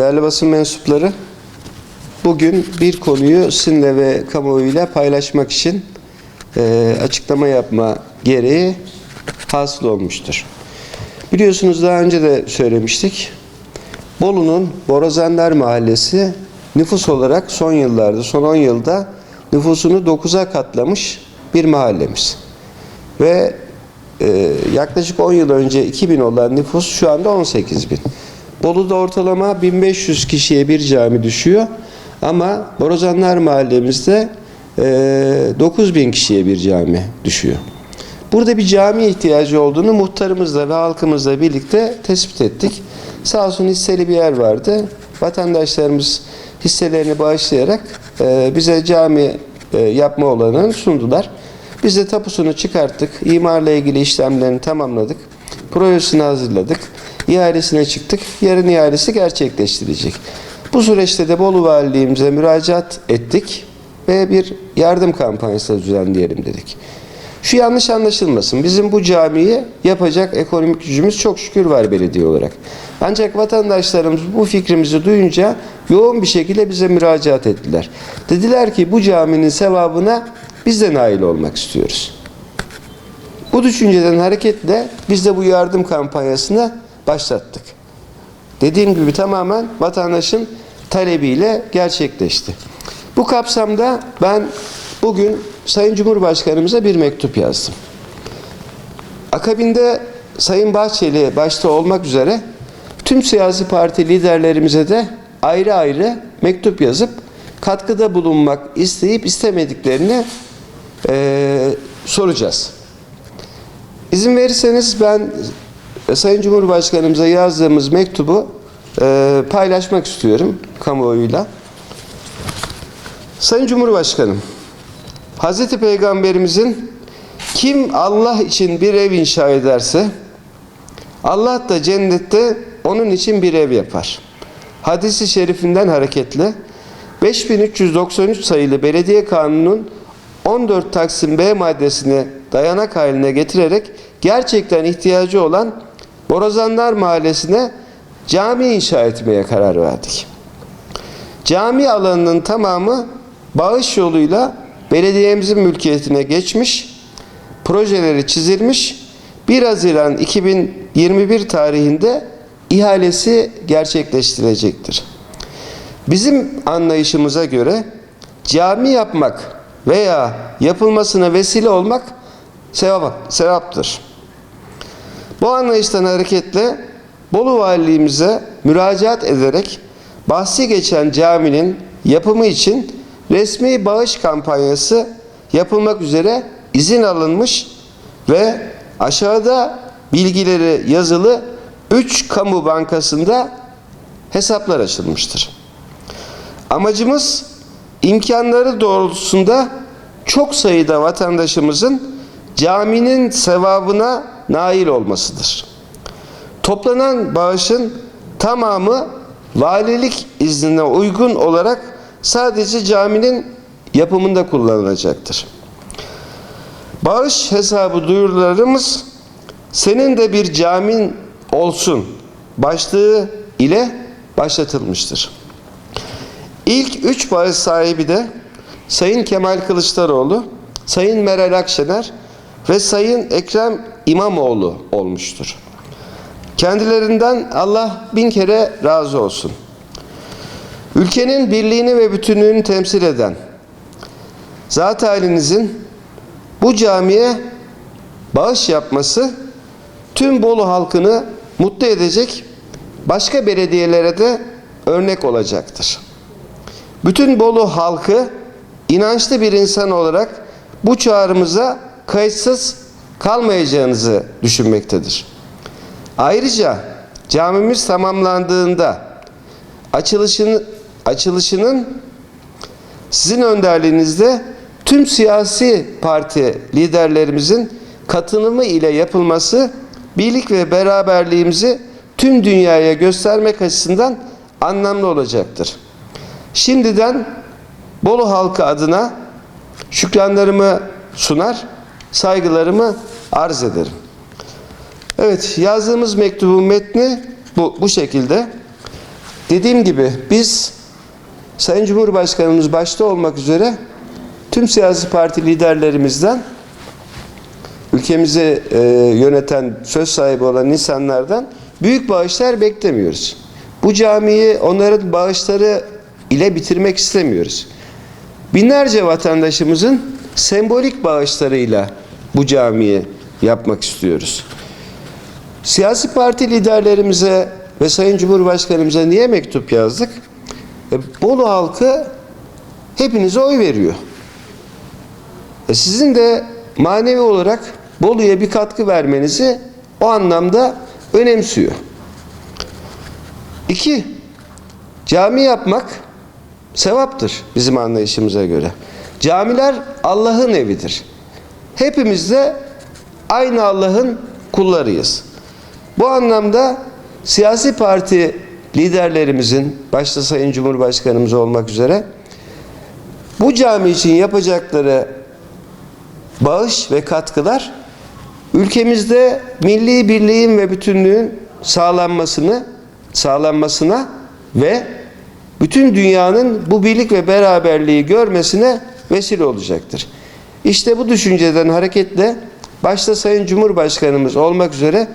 Değerli basın mensupları, bugün bir konuyu sizinle ve kamuoyuyla paylaşmak için e, açıklama yapma gereği hasıl olmuştur. Biliyorsunuz daha önce de söylemiştik. Bolu'nun Borazanlar Mahallesi nüfus olarak son yıllarda, son 10 yılda nüfusunu 9'a katlamış bir mahallemiz. Ve e, yaklaşık 10 yıl önce 2000 olan nüfus şu anda 18 bin. Bolu'da ortalama 1500 kişiye bir cami düşüyor. Ama Borazanlar mahallemizde e, 9000 kişiye bir cami düşüyor. Burada bir cami ihtiyacı olduğunu muhtarımızla ve halkımızla birlikte tespit ettik. Sağ olsun hisseli bir yer vardı. Vatandaşlarımız hisselerini bağışlayarak e, bize cami e, yapma olanını sundular. Biz de tapusunu çıkarttık. İmarla ilgili işlemlerini tamamladık. Projesini hazırladık. İhalesine çıktık. Yarın ihalesi gerçekleştirecek. Bu süreçte de Bolu Valiliğimize müracaat ettik ve bir yardım kampanyası düzenleyelim dedik. Şu yanlış anlaşılmasın. Bizim bu camiyi yapacak ekonomik gücümüz çok şükür var belediye olarak. Ancak vatandaşlarımız bu fikrimizi duyunca yoğun bir şekilde bize müracaat ettiler. Dediler ki bu caminin sevabına biz de nail olmak istiyoruz. Bu düşünceden hareketle biz de bu yardım kampanyasını başlattık. Dediğim gibi tamamen vatandaşın talebiyle gerçekleşti. Bu kapsamda ben bugün Sayın Cumhurbaşkanımıza bir mektup yazdım. Akabinde Sayın Bahçeli başta olmak üzere tüm siyasi parti liderlerimize de ayrı ayrı mektup yazıp katkıda bulunmak isteyip istemediklerini eee, soracağız. İzin verirseniz ben e, Sayın Cumhurbaşkanımıza yazdığımız mektubu e, paylaşmak istiyorum kamuoyuyla. Sayın Cumhurbaşkanım, Hazreti Peygamberimizin kim Allah için bir ev inşa ederse Allah da cennette onun için bir ev yapar. Hadisi şerifinden hareketle 5393 sayılı belediye kanunun 14 Taksim B maddesini dayanak haline getirerek gerçekten ihtiyacı olan Borazanlar Mahallesi'ne cami inşa etmeye karar verdik. Cami alanının tamamı bağış yoluyla belediyemizin mülkiyetine geçmiş, projeleri çizilmiş, 1 Haziran 2021 tarihinde ihalesi gerçekleştirecektir. Bizim anlayışımıza göre cami yapmak veya yapılmasına vesile olmak sevap, sevaptır. Bu anlayıştan hareketle Bolu Valiliğimize müracaat ederek bahsi geçen caminin yapımı için resmi bağış kampanyası yapılmak üzere izin alınmış ve aşağıda bilgileri yazılı 3 kamu bankasında hesaplar açılmıştır. Amacımız imkanları doğrultusunda çok sayıda vatandaşımızın caminin sevabına nail olmasıdır. Toplanan bağışın tamamı valilik iznine uygun olarak sadece caminin yapımında kullanılacaktır. Bağış hesabı duyurularımız senin de bir camin olsun başlığı ile başlatılmıştır. İlk üç bağış sahibi de Sayın Kemal Kılıçdaroğlu, Sayın Meral Akşener ve Sayın Ekrem İmamoğlu olmuştur. Kendilerinden Allah bin kere razı olsun. Ülkenin birliğini ve bütünlüğünü temsil eden zat halinizin bu camiye bağış yapması tüm Bolu halkını mutlu edecek başka belediyelere de örnek olacaktır. Bütün Bolu halkı inançlı bir insan olarak bu çağrımıza kayıtsız kalmayacağınızı düşünmektedir. Ayrıca camimiz tamamlandığında açılışını, açılışının sizin önderliğinizde tüm siyasi parti liderlerimizin katılımı ile yapılması birlik ve beraberliğimizi tüm dünyaya göstermek açısından anlamlı olacaktır. Şimdiden Bolu halkı adına şükranlarımı sunar, saygılarımı arz ederim. Evet, yazdığımız mektubun metni bu, bu şekilde. dediğim gibi biz Sayın Cumhurbaşkanımız başta olmak üzere tüm siyasi parti liderlerimizden ülkemizi e, yöneten, söz sahibi olan insanlardan büyük bağışlar beklemiyoruz. Bu camiyi onların bağışları ile bitirmek istemiyoruz. Binlerce vatandaşımızın sembolik bağışlarıyla bu camiyi yapmak istiyoruz. Siyasi parti liderlerimize ve Sayın Cumhurbaşkanımıza niye mektup yazdık? E, Bolu halkı hepinize oy veriyor. E, sizin de manevi olarak Bolu'ya bir katkı vermenizi o anlamda önemsiyor. İki, cami yapmak sevaptır bizim anlayışımıza göre. Camiler Allah'ın evidir. Hepimiz de aynı Allah'ın kullarıyız. Bu anlamda siyasi parti liderlerimizin, başta Sayın Cumhurbaşkanımız olmak üzere, bu cami için yapacakları bağış ve katkılar ülkemizde milli birliğin ve bütünlüğün sağlanmasını sağlanmasına ve bütün dünyanın bu birlik ve beraberliği görmesine vesile olacaktır. İşte bu düşünceden hareketle başta Sayın Cumhurbaşkanımız olmak üzere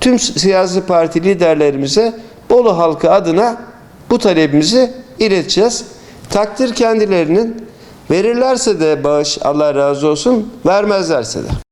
tüm siyasi parti liderlerimize Bolu halkı adına bu talebimizi ileteceğiz. Takdir kendilerinin verirlerse de bağış Allah razı olsun, vermezlerse de.